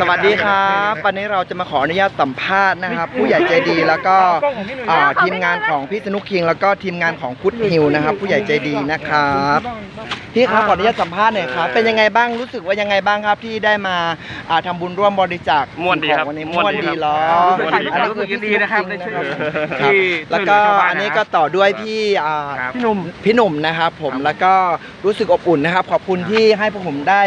สวัสดีครับ วันนี้เราจะมาขออนุญาตสัมภาษณ์นะครับ ผู้ใหญ่ใจดีแล้วก็อ่าทีมงานของพี่สนุกคิง แล้วก็ทีมงานของพุทธฮิวนะครับ ผู้ใหญ่ใจดีนะครับ พี่ครับขออนุญาตสัมภาษณ์หน่อยครับเป็นยังไงบ้างรู้สึกว่ายังไงบ้างครับที่ได้มาอ่าทำบุญร่วมบริจาคม่วนดีครับของวันนี้ม่ม่วนวนดีดีครับเหรอม่วนดีครับ อันนี้คือพี่ดีนะครับได้ช่วยเหลือครับที่แล้วก็ช่วยเหลือชาวบ้านอันนี้นะก็ต่อด้วยพี่อ่าครับพี่หนุ่มพี่หนุ่มนะครับผมแล้วก็รู้สึกอบอุ่นนะครับ ขอบคุณที่ให้พวกผมได้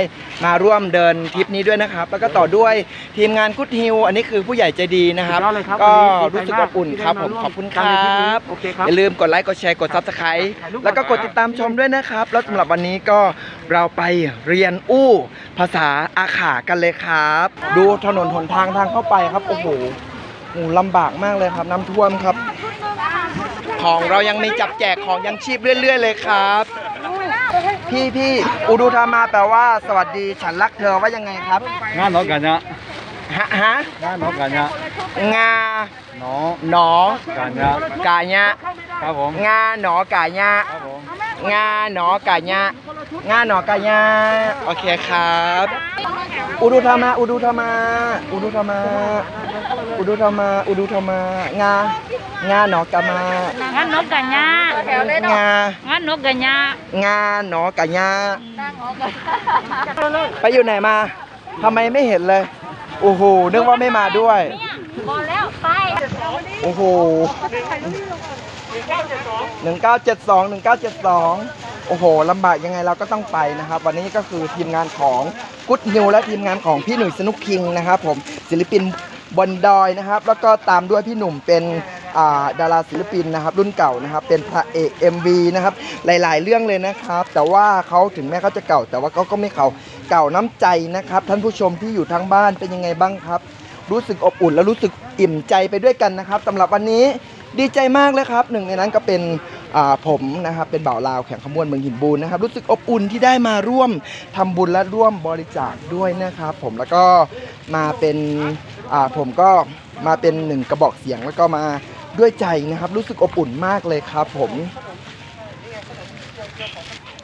มาร่วมเดินทริปนี้ด้วยนะครับ แล้วก็ต่อด้วยทีมงานกุดฮิวอันนี้คือผู้ใหญ่ใจดีนะครับ สุดยอดเลยครับก็วันนี้ดีใจรู้สึกอบอุ่นครับผมที่ได้มาร่วมขอบคุณคการรัในทริปนี้บโอเคครับ อย่าลืมกดไลค์กดแชร์กดซับสไครต์ถ่ายรูปก่อนแล้วก็กดติดตามชมด้วยนะครับ แล้วสำหรับวันนี้ก็เราไปเรียนอู้ภาษาอาขากันเลยครับ ดูถนนหนทางทางเข้าไปครับโอ้โหโอ้โหลำบากมากเลยครับ น้ำท่วมครับ ของเรายังมีจับแจกของยังชีพเรื่อย ๆ เลยครับ พี่พี่อุดุธรรมาแปลว่า สวัสดีฉันรักเธอว่ายังไงครับงานนกกันนะฮะฮะงานนกกันนะงาน้องหนอกันนะกาญะครับผมงาหนอกาญะครับผมงาหนอกาญะ งาหนอกาญะโอเคครับ อุดุธรรมาอุดุธรรมาอุดุธรรมาอุดุธรรมาอุดุธรรมางางาหนอกามางั้นนกกันยะงางั้นนกกันยะงาหนอกะยาไปอยู่ไหนมาทำไมไม่เห็นเลย โอ้โหนึกว่าไม่มาด้วยพอแล้วไปโอ้โหหนึ่งเก้าเจ็ดสองหนึ่งเก้าเจ็ดสอง โอ้โหลำบากยังไงเราก็ต้องไปนะครับ วันนี้ก็คือทีมงานของกุ๊ดฮิวและทีมงานของพี่หนุ่ยสนุกคิงนะครับผมศิลปินบนดอยนะครับ แล้วก็ตามด้วยพี่หนุ่มเป็นาดาราศิลปินนะครับ รุ่นเก่านะครับ เป็นพระเอก MV นะครับ หลาย ๆ เรื่องเลยนะครับ แต่ว่าเขาถึงแม้เขาจะเก่า แต่ว่าเขาก็ไม่เขาเก่าน้ำใจนะครับ ท่านผู้ชมที่อยู่ทางบ้านเป็นยังไงบ้างครับ รู้สึกอบอุ่นและรู้สึกอิ่มใจไปด้วยกันนะครับสำหรับวันนี้ดีใจมากเลยครับ หนึ่งในนั้นก็เป็น ผมนะครับเป็นบ่าวลาวแข่งขมวนเมืองหินบูนนะครับรู้สึกอบอุ่นที่ได้มาร่วมทำบุญและร่วมบริจาคด้วยนะครับ ผมแล้วก็มาเป็นผมก็มาเป็นหนึ่งกระบอกเสียงแล้วก็มาด้วยใจนะครับ รู้สึกอบอุ่นมากเลยครับผม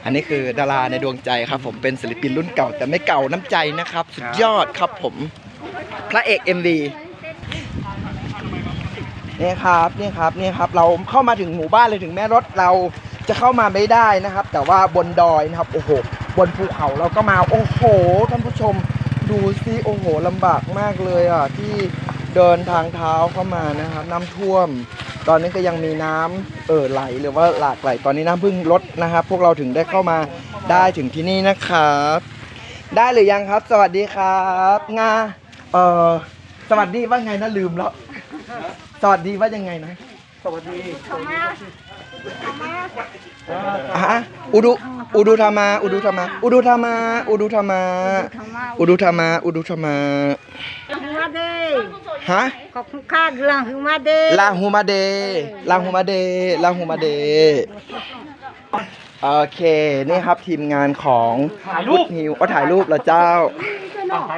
อันนี้คือดาราในดวงใจครับ ผมเป็นศิลปินรุ่นเก่า แต่ไม่เก่าน้ำใจนะครับ สุดยอดครับผมพระเอก MV นี่ครับนี่ครับนี่ครับ เราเข้ามาถึงหมู่บ้านเลยถึงแม้รถเราจะเข้ามาไม่ได้นะครับ แต่ว่าบนดอยนะครับโอ้โหบนภูเขาเราก็มาโอ้โหท่านผู้ชมดูซิโอ้โหลำบากมากเลยอะที่เดินทางเท้าเข้ามานะครับน้ำท่วม ตอนนี้ก็ยังมีน้ำเอ่อไหลหรือว่าหลากไหลตอนนี้น้ำเพึ่งลดนะครับ พวกเราถึงได้เข้ามาได้ถึงที่นี่นะครับ ได้หรือยังครับ สวัสดีครับงาเอ่อสวัสดีว่าไงนะลืมแล้ว สวัสดีว่ายังไงนะ สวัสดีฮะอุดุอุดุธรรมา อุดุธรรมา อุดุธรรมา อุดุธรรมา อุดุธรรมา อุดุธรรมามาเดฮะขอบคุณค่าเรื่องคือมาเดลาหูมาเดลาหูมาเดลาหูมาเดโอเค นี่ครับทีมงานของถ่ายรูปพุทธฮิวเอาถ่ายรูปเหรอเจ้า